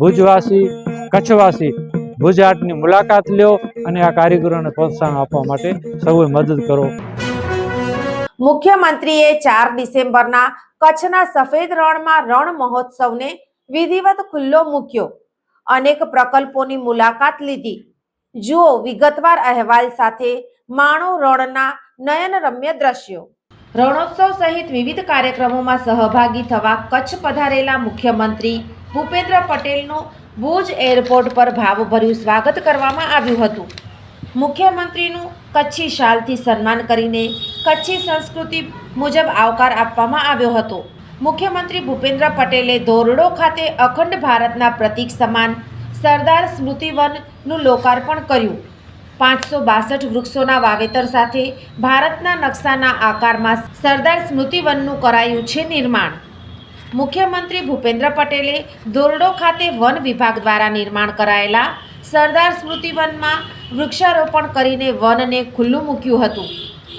ભુજવાસી, કચ્છવાસી ભુજ આર્ટની મુલાકાત લ્યો અને આ કારીગરોને પ્રોત્સાહન આપવા માટે સૌએ મદદ કરો. મુખ્યમંત્રીએ ચાર ડિસેમ્બરના કચ્છના સફેદ રણમાં રણ મહોત્સવને વિધિવત ખુલ્લો મૂક્યો. અનેક પ્રકલ્પોની મુલાકાત લીધી. જુઓ વિગતવાર અહેવાલ સાથે માણો રણના નયનરમ્ય દ્રશ્યો. રણોત્સવ સહિત વિવિધ કાર્યક્રમોમાં સહભાગી થવા કચ્છ પધારેલા મુખ્યમંત્રી ભૂપેન્દ્ર પટેલનું ભુજ એરપોર્ટ પર ભાવભર્યું સ્વાગત કરવામાં આવ્યું હતું. મુખ્યમંત્રીનું કચ્છી શાલથી સન્માન કરીને કચ્છી સંસ્કૃતિ મુજબ આવકાર આપવામાં આવ્યો હતો. મુખ્યમંત્રી ભૂપેન્દ્ર પટેલે ધોરડો ખાતે અખંડ ભારતના પ્રતીક સમાન સરદાર સ્મૃતિવનનું લોકાર્પણ કર્યું. પાંચસો બાસઠ વૃક્ષોના વાવેતર સાથે ભારતના નકશાના આકારમાં સરદાર સ્મૃતિવનનું કરાયું છે નિર્માણ. મુખ્યમંત્રી ભૂપેન્દ્ર પટેલે ધોરડો ખાતે વન વિભાગ દ્વારા નિર્માણ કરાયેલા સરદાર સ્મૃતિવનમાં વૃક્ષારોપણ કરીને વનને ખુલ્લું મૂક્યું હતું.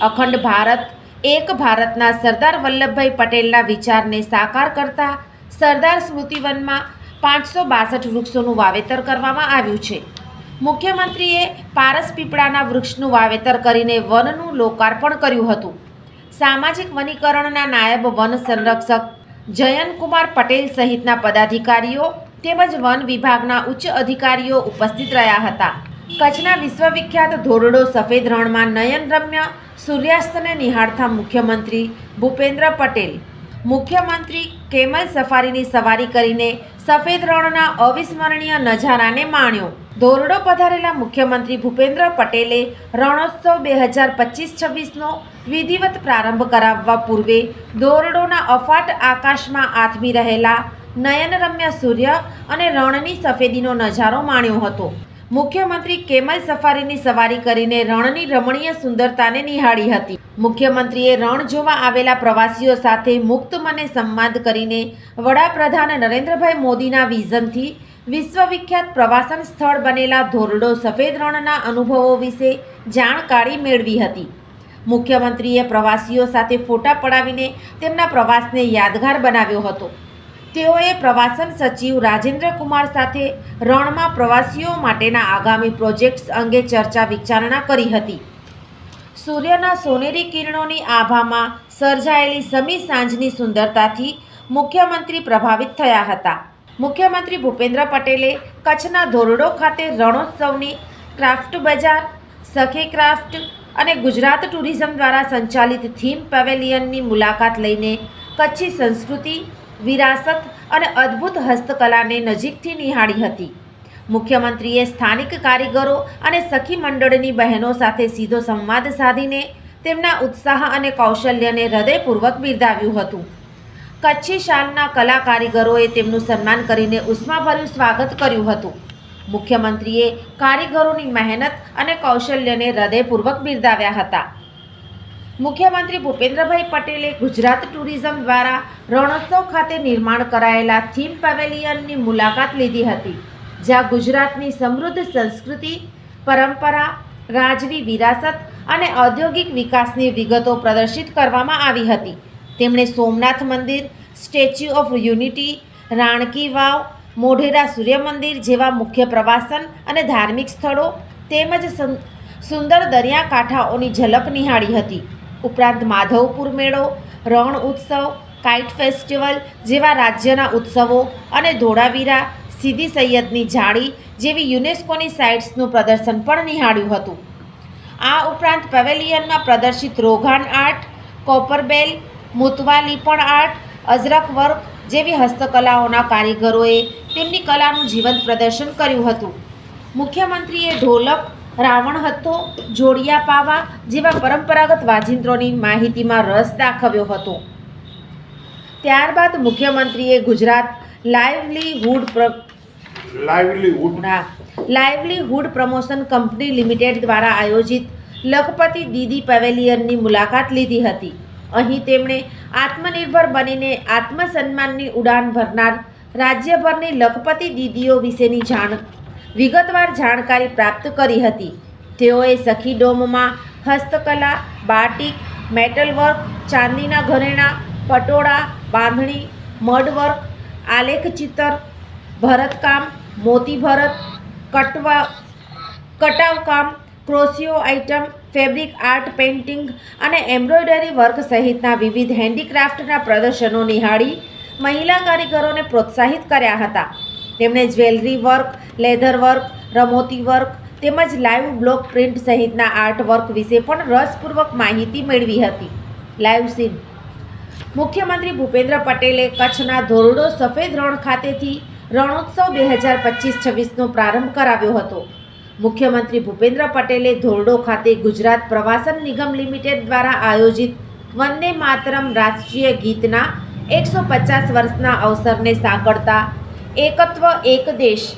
અખંડ ભારત, એક ભારતના સરદાર વલ્લભભાઈ પટેલના વિચારને સાકાર કરતા સરદાર સ્મૃતિવનમાં પાંચસો બાસઠ વૃક્ષોનું વાવેતર કરવામાં આવ્યું છે. મુખ્યમંત્રીએ પારસ પીપળાના વૃક્ષનું વાવેતર કરીને વનનું લોકાર્પણ કર્યું હતું. સામાજિક વનીકરણના નાયબ વન સંરક્ષક જયંતકુમાર પટેલ સહિતના પદાધિકારીઓ તેમજ વન વિભાગના ઉચ્ચ અધિકારીઓ ઉપસ્થિત રહ્યા હતા. કચ્છના વિશ્વવિખ્યાત ધોરડો સફેદ રણમાં નયનરમ્ય સૂર્યાસ્તને નિહાળતા મુખ્યમંત્રી ભૂપેન્દ્ર પટેલ મુખ્યમંત્રી કેમલ સફારીની સવારી કરીને સફેદ રણના અવિસ્મરણીય નજારાને માણ્યો. ધોરડો પધારેલા મુખ્યમંત્રી ભૂપેન્દ્ર પટેલે રણોત્સવ બે હજાર પચીસ છવ્વીસનો વિધિવત પ્રારંભ કરાવવા પૂર્વે ધોરડોના અફાટ આકાશમાં આથમી રહેલા નયનરમ્ય સૂર્ય અને રણની સફેદીનો નજારો માણ્યો હતો. મુખ્યમંત્રી કેમલ સફારીની સવારી કરીને રણની રમણીય સુંદરતાને નિહાળી હતી. મુખ્યમંત્રીએ રણ જોવા આવેલા પ્રવાસીઓ સાથે મુક્ત મને સંવાદ કરીને વડાપ્રધાન નરેન્દ્રભાઈ મોદીના વિઝનથી વિશ્વવિખ્યાત પ્રવાસન સ્થળ બનેલા ધોરડો સફેદ રણના અનુભવો વિશે જાણકારી મેળવી હતી. મુખ્યમંત્રીએ પ્રવાસીઓ સાથે ફોટા પડાવીને તેમના પ્રવાસને યાદગાર બનાવ્યો હતો. તેઓએ પ્રવાસન સચિવ રાજેન્દ્ર કુમાર સાથે રણમાં પ્રવાસીઓ માટેના આગામી પ્રોજેક્ટ્સ અંગે ચર્ચા વિચારણા કરી હતી. સૂર્યના સોનેરી કિરણોની આભામાં સર્જાયેલી સમી સાંજની સુંદરતાથી મુખ્યમંત્રી પ્રભાવિત થયા હતા. મુખ્યમંત્રી ભૂપેન્દ્ર પટેલે કચ્છના ધોરડો ખાતે રણોત્સવની ક્રાફ્ટ બજાર, સખી ક્રાફ્ટ અને ગુજરાત ટુરિઝમ દ્વારા સંચાલિત થીમ પેવેલિયનની મુલાકાત લઈને કચ્છી સંસ્કૃતિ વિરાસત અને અદ્ભુત હસ્તકલાને નજીકથી નિહાળી હતી. મુખ્યમંત્રીએ સ્થાનિક કારીગરો અને સખી મંડળની બહેનો સાથે સીધો સંવાદ સાધીને તેમના ઉત્સાહ અને કૌશલ્યને હૃદયપૂર્વક બિરદાવ્યું હતું. કચ્છી શાલના કલા કારીગરોએ તેમનું સન્માન કરીને ઉષ્માભર્યું સ્વાગત કર્યું હતું. મુખ્યમંત્રીએ કારીગરોની મહેનત અને કૌશલ્યને હૃદયપૂર્વક બિરદાવ્યા હતા. મુખ્યમંત્રી ભૂપેન્દ્રભાઈ પટેલે ગુજરાત ટુરિઝમ દ્વારા રણોત્સવ ખાતે નિર્માણ કરાયેલા થીમ પેવેલિયનની મુલાકાત લીધી હતી, જ્યાં ગુજરાતની સમૃદ્ધ સંસ્કૃતિ, પરંપરા, રાજવી વિરાસત અને ઔદ્યોગિક વિકાસની વિગતો પ્રદર્શિત કરવામાં આવી હતી. તેમણે સોમનાથ મંદિર, statue of unity, Ranki Vav, Modhera Surya મંદિર જેવા મુખ્ય પ્રવાસન અને ધાર્મિક સ્થળો તેમજ સુંદર દરિયાકાંઠાઓની ઝલક નિહાળી હતી. ઉપરાંત માધવપુર મેળો, રણ ઉત્સવ, કાઇટ ફેસ્ટિવલ જેવા રાજ્યના ઉત્સવો અને ધોળાવીરા, સીધી સૈયદની જાળી જેવી યુનેસ્કોની સાઇટ્સનું પ્રદર્શન પણ નિહાળ્યું હતું. આ ઉપરાંત પેવેલિયનમાં પ્રદર્શિત Rogan art copper bell Mutwa લીપણ art Ajrakh work જેવી હસ્તકલાઓના કારીગરોએ તેમની કલાનું જીવંત પ્રદર્શન કર્યું હતું. મુખ્યમંત્રીએ ઢોલક રાવણ હતો જોડિયા પાવા જેવા પરંપરાગત વાજિંત્રોની માહિતીમાં રસ દાખવ્યો હતો. ત્યારબાદ મુખ્યમંત્રીએ Gujarat livelihood livelihood. Livelihood promotion company limited દ્વારા આયોજિત લખપતિ દીદી પેવેલિયનની મુલાકાત લીધી હતી. અહીં તેમણે આત્મનિર્ભર બનીને આત્મસન્માનની ઉડાન ભરનાર રાજ્યભરની લખપતિ દીદીઓ વિશેની જાણ વિગતવાર જાણકારી પ્રાપ્ત કરી હતી. તેઓએ સખી ડોમમાં હસ્તકલા, બાટિક મેટલ વર્ક ચાંદીના ઘરેણાં, પટોળા, બાંધણી મડ વર્ક આલેખ ચિત્ર ભરતકામ મોતી ભરત કટવા, કટાવકામ ક્રોશિયો આઇટમ, ફેબ્રિક આર્ટ પેઇન્ટિંગ અને એમ્બ્રોઇડરી વર્ક સહિતના વિવિધ હેન્ડીક્રાફ્ટના પ્રદર્શનો નિહાળી મહિલા કારીગરોને પ્રોત્સાહિત કર્યા હતા. તેમણે જ્વેલરી વર્ક, લેધર વર્ક, રમોતી વર્ક તેમજ લાઈવ બ્લોક પ્રિન્ટ સહિતના આર્ટ વર્ક વિશે પણ રસપૂર્વક માહિતી મેળવી હતી. Live scene. મુખ્યમંત્રી ભૂપેન્દ્ર પટેલે કચ્છના ધોરડો સફેદ રણ ખાતેથી રણોત્સવ બે હજાર પચીસ છવ્વીસનો પ્રારંભ કરાવ્યો હતો. મુખ્યમંત્રી ભૂપેન્દ્ર પટેલે ધોરડો ખાતે ગુજરાત પ્રવાસન નિગમ લિમિટેડ દ્વારા આયોજિત વંદે માતરમ રાષ્ટ્રીય ગીતના એકસો પચાસ વર્ષના અવસરને સાંકળતા એકત્વ, એક દેશ,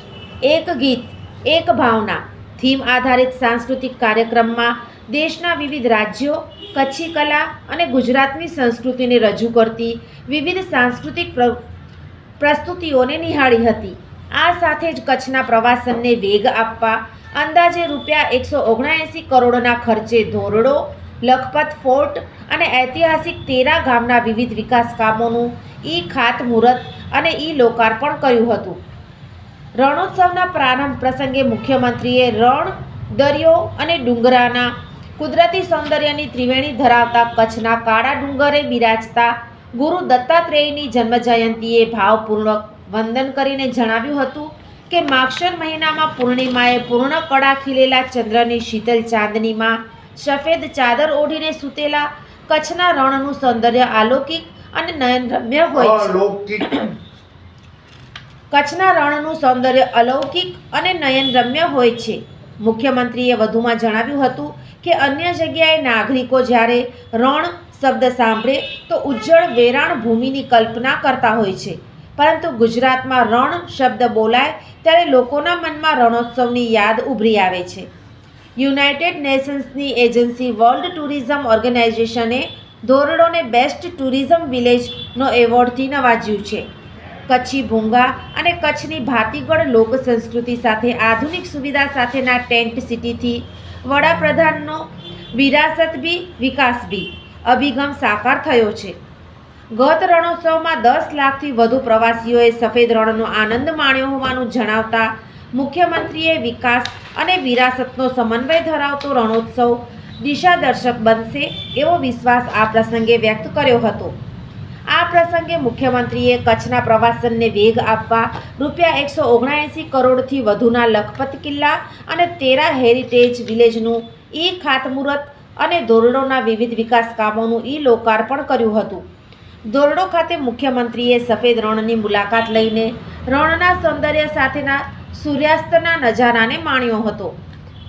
એક ગીત, એક ભાવના. થીમ આધારિત સાંસ્કૃતિક કાર્યક્રમમાં દેશના વિવિધ રાજ્યો, કચ્છી કલા અને ગુજરાતની સંસ્કૃતિને રજૂ કરતી વિવિધ સાંસ્કૃતિક પ્ર- પ્રસ્તુતિઓને નિહાળી હતી. આ સાથે જ કચ્છના પ્રવાસનને વેગ આપવા, અંદાજે રૂપિયા એકસો ઓગણએંસી કરોડના ખર્ચે ધોરડો, લખપત ફોર્ટ અને ઐતિહાસિક તેરા ગામના વિવિધ વિકાસ કામોનું ઈ ખાતમુહૂર્ત અને ઈ લોકાર્પણ કર્યું હતું. રણોત્સવના પ્રારંભ પ્રસંગે મુખ્યમંત્રીએ રણ, દરિયો અને ડુંગરાના કુદરતી સૌંદર્યની ત્રિવેણી ધરાવતા કચ્છના કાળા ડુંગરે બિરાજતા ગુરુ દત્તાત્રેયની જન્મજયંતિએ ભાવપૂર્વક વંદન કરીને જણાવ્યું હતું કે માક્ષર મહિનામાં પૂર્ણિમાએ પૂર્ણ કળા ખીલેલા ચંદ્રની શીતલ ચાંદનીમાં સફેદ ચાદર ઓઢીને સૂતેલા કચ્છના રણનું સૌંદર્ય અલૌકિક અને નયનરમ્ય હોય છે. કચ્છના રણનું સૌંદર્ય અલૌકિક અને નયનરમ્ય હોય છે. મુખ્યમંત્રીએ વધુમાં જણાવ્યું હતું કે અન્ય જગ્યાએ નાગરિકો જ્યારે રણ શબ્દ સાંભળે તો ઉજ્જળ વેરાણ ભૂમિની કલ્પના કરતા હોય છે. પરંતુ ગુજરાતમાં રણ શબ્દ બોલાય ત્યારે લોકોના મનમાં રણોત્સવની યાદ ઉભરી આવે છે. યુનાઇટેડ નેશન્સની એજન્સી વર્લ્ડ ટુરિઝમ ઓર્ગેનાઇઝેશને ધોરડોને બેસ્ટ ટુરિઝમ વિલેજનો એવોર્ડથી નવાજ્યું છે. કચ્છી ભૂંગા અને કચ્છની ભાતીગળ લોક સંસ્કૃતિ સાથે આધુનિક સુવિધા સાથેના ટેન્ટ સિટીથી વડાપ્રધાનનો વિરાસત બી, વિકાસ બી અભિગમ સાકાર થયો છે. ગત રણોત્સવમાં દસ લાખથી વધુ પ્રવાસીઓએ સફેદ રણનો આનંદ માણ્યો હોવાનું જણાવતા મુખ્યમંત્રીએ વિકાસ અને વિરાસતનો સમન્વય ધરાવતો રણોત્સવ દિશાદર્શક બનશે એવો વિશ્વાસ આ પ્રસંગે વ્યક્ત કર્યો હતો. આ પ્રસંગે મુખ્યમંત્રીએ કચ્છના પ્રવાસનને વેગ આપવા રૂપિયા એકસો ઓગણએંસી કરોડથી વધુના લખપત કિલ્લા અને તેરા હેરિટેજ વિલેજનું ઈ ખાતમુહૂર્ત અને ધોરડોના વિવિધ વિકાસ કામોનું ઈ લોકાર્પણ કર્યું હતું. ધોરડો ખાતે મુખ્યમંત્રીએ સફેદ રણની મુલાકાત લઈને રણના સૌંદર્ય સાથેના સૂર્યાસ્તના નજારાને માણ્યો હતો.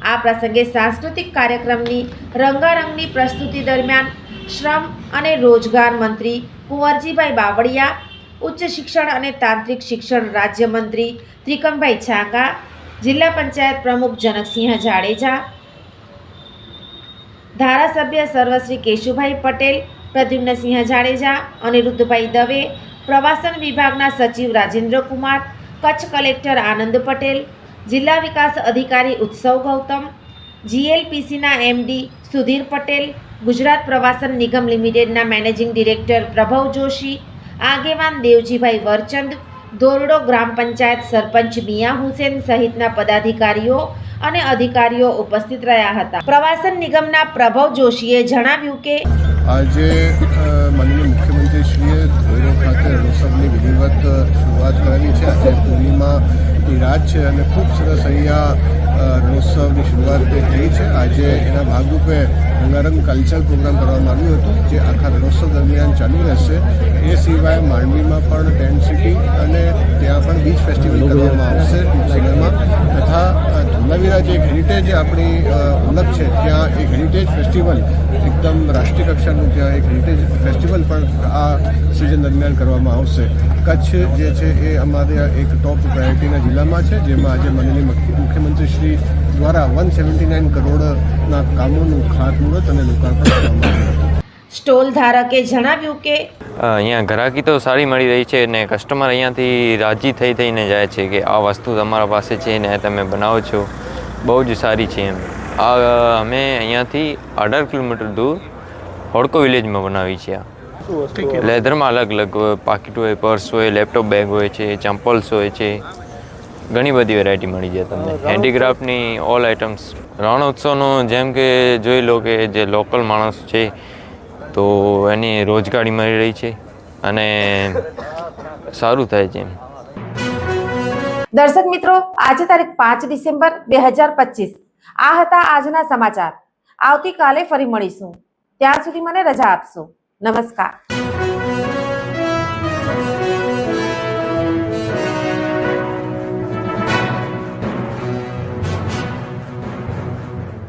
આ પ્રસંગે સાંસ્કૃતિક કાર્યક્રમની રંગારંગની પ્રસ્તુતિ દરમિયાન શ્રમ અને રોજગાર મંત્રી કુંવરજીભાઈ બાવળિયા, ઉચ્ચ શિક્ષણ અને તાંત્રિક શિક્ષણ રાજ્યમંત્રી ત્રિકમભાઈ છાંગા, જિલ્લા પંચાયત પ્રમુખ જનકસિંહ જાડેજા, ધારાસભ્ય સર્વશ્રી કેશુભાઈ પટેલ, પ્રદ્યુમ્નસિંહ જાડેજા, અનિરુદ્ધભાઈ દવે, પ્રવાસન વિભાગના સચિવ રાજેન્દ્ર કુમાર કચ્છ કલેક્ટર આનંદ પટેલ જિલ્લા વિકાસ અધિકારી ઉત્સવ ગૌતમ, જીએલપીસીના એમડી સુધીર પટેલ, ગુજરાત પ્રવાસન નિગમ લિમિટેડના મેનેજિંગ ડિરેક્ટર પ્રભવ જોશી, આગેવાન દેવજીભાઈ વરચંદ ધોરડો ગ્રામ પંચાયત સરપંચ મિયા હુસેન સહિતના પદાધિકારીઓ અને અધિકારીઓ ઉપસ્થિત રહ્યા હતા. પ્રવાસન નિગમના પ્રભવ જોશીએ જણાવ્યું કે આજે માનનીય મુખ્યમંત્રીશ્રીએ ધોરો ખાતે રણોત્સવની વિધિવત શરૂઆત કરાવી છે. આજે પૂર્ણિમા રણોત્સવની રાત છે અને ખૂબ સરસ અહીંયા રણોત્સવની શરૂઆત થઈ છે. આજે એના ભાગરૂપે રંગારંગ કલ્ચરલ પ્રોગ્રામ કરવામાં આવ્યું હતું જે આખા રણોત્સવ દરમિયાન ચાલુ રહેશે. એ સિવાય માંડવીમાં પણ ટેન્ટ સિટી અને ત્યાં પણ બીચ ફેસ્ટિવલ કરવામાં આવશે ટૂંક તથા ધોલાવીરા જે એક હેરિટેજ આપણી ઓળખ છે. ત્યાં એક હેરિટેજ ફેસ્ટિવલ એકદમ રાષ્ટ્રીય કક્ષાનું ત્યાં એક હેરિટેજ ફેસ્ટિવલ પણ આ સિઝન દરમિયાન કરવામાં આવશે. કચ્છ જે છે એ અમારે એક ટોપ પ્રાયોરિટીના જિલ્લામાં છે જેમાં આજે માનનીય મુખ્ય- મુખ્યમંત્રી શ્રી દ્વારા વન સેવન્ટી નાઇન કરોડના કામોનું ખાતમુહૂર્ત અને લોકાર્પણ કરવામાં આવ્યું સ્ટોલ ધારકે જણાવ્યું કે અહીંયા ગ્રાહકી તો સારી મળી રહી છે અને કસ્ટમર અહીંયાથી રાજી થઈ થઈને જાય છે કે આ વસ્તુ તમારા પાસે છે ને તમે બનાવો છો. બહુ જ સારી છે એમ. આ અમે અહીંયાથી અઢાર કિલોમીટર દૂર હોડકો વિલેજમાં બનાવી છે આ. લેધરમાં અલગ અલગ પાકીટ હોય પર્સ હોય લેપટોપ બેગ હોય છે ચંપલ્સ હોય છે. ઘણી બધી વેરાયટી મળી જાય તમને. હેન્ડીક્રાફ્ટની ઓલ આઇટમ્સ રણોત્સવનો જેમ કે જોઈ લો કે જે લોકલ માણસ છે તો એની રોજગારી મળી રહી છે અને સારું થાય છે દર્શક મિત્રો આજે તારીખ પાંચ ડિસેમ્બર બે હજાર પચીસ. આ હતા આજના સમાચાર. આવતીકાલે ફરી મળીશું. ત્યાં સુધી મને રજા આપશો. નમસ્કાર.